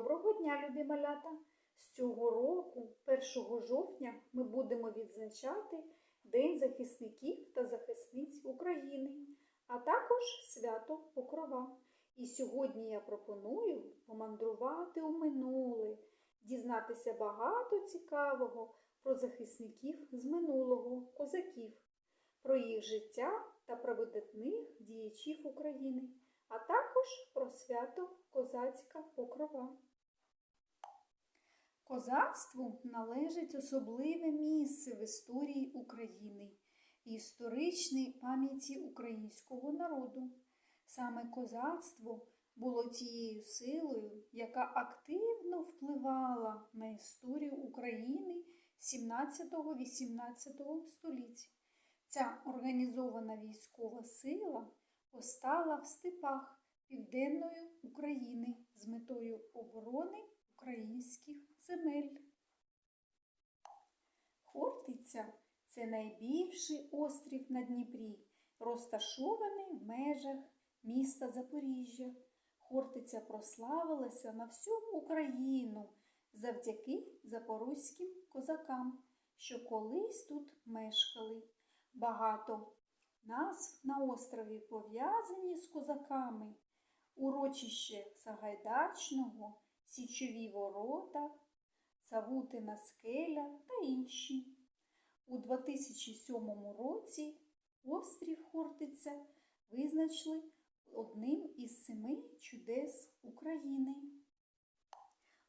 Доброго дня, любі малята! З цього року, 1 жовтня, ми будемо відзначати День захисників та захисниць України, а також свято Покрова. І сьогодні я пропоную помандрувати у минуле, дізнатися багато цікавого про захисників з минулого, козаків, про їх життя та про видатних діячів України, а також про свято Козацька Покрова. Козацтву належить особливе місце в історії України і історичній пам'яті українського народу. Саме козацтво було тією силою, яка активно впливала на історію України 17-18 століть. Ця організована військова сила постала в степах Південної України з метою оборони українських земель. Хортиця це найбільший острів на Дніпрі, розташований в межах міста Запоріжжя. Хортиця прославилася на всю Україну завдяки запорозьким козакам, що колись тут мешкали. Багато назв на острові пов'язані з козаками, урочище Сагайдачного, Січові ворота, Савутина скеля та інші. У 2007 році острів Хортиця визначили одним із семи чудес України.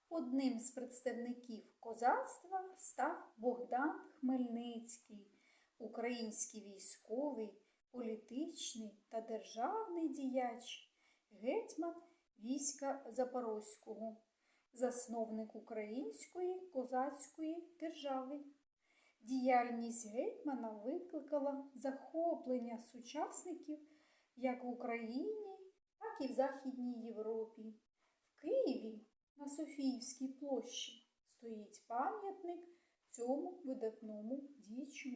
Одним з представників козацтва став Богдан Хмельницький, український військовий, політичний та державний діяч, гетьман війська Запорозького, засновник української козацької держави. Діяльність гетьмана викликала захоплення сучасників як в Україні, так і в Західній Європі. В Києві на Софіївській площі стоїть пам'ятник цьому видатному діячу.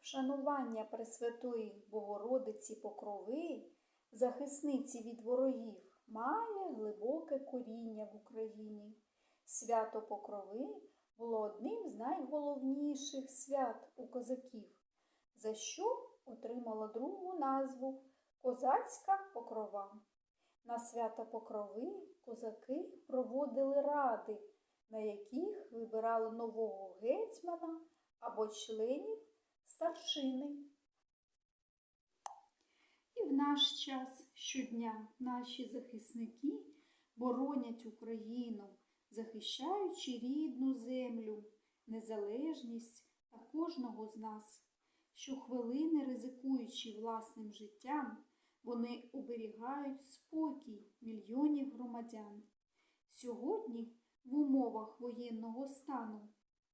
Вшанування Пресвятої Богородиці Покрови, захисниці від ворогів, має глибоке коріння в Україні. Свято Покрови було одним з найголовніших свят у козаків, за що отримало другу назву Козацька Покрова. На свято Покрови козаки проводили ради, на яких вибирали нового гетьмана або членів старшини. І в наш час щодня наші захисники боронять Україну, захищаючи рідну землю, незалежність та кожного з нас. Щохвилини ризикуючи власним життям, вони оберігають спокій мільйонів громадян. Сьогодні в умовах воєнного стану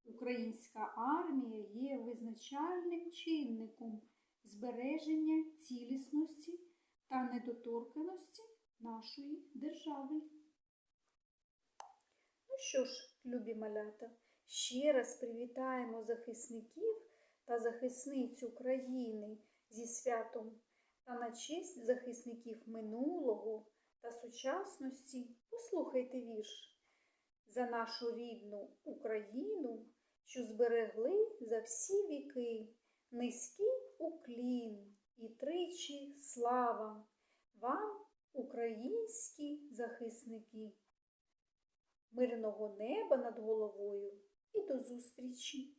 українська армія є визначальним чинником збереження цілісності та недоторканості нашої держави. Ну що ж, любі малята, ще раз привітаємо захисників та захисниць України зі святом та на честь захисників минулого та сучасності послухайте вірш за нашу рідну Україну, що зберегли за всі віки низький уклін і тричі слава вам, українські захисники. Мирного неба над головою і до зустрічі!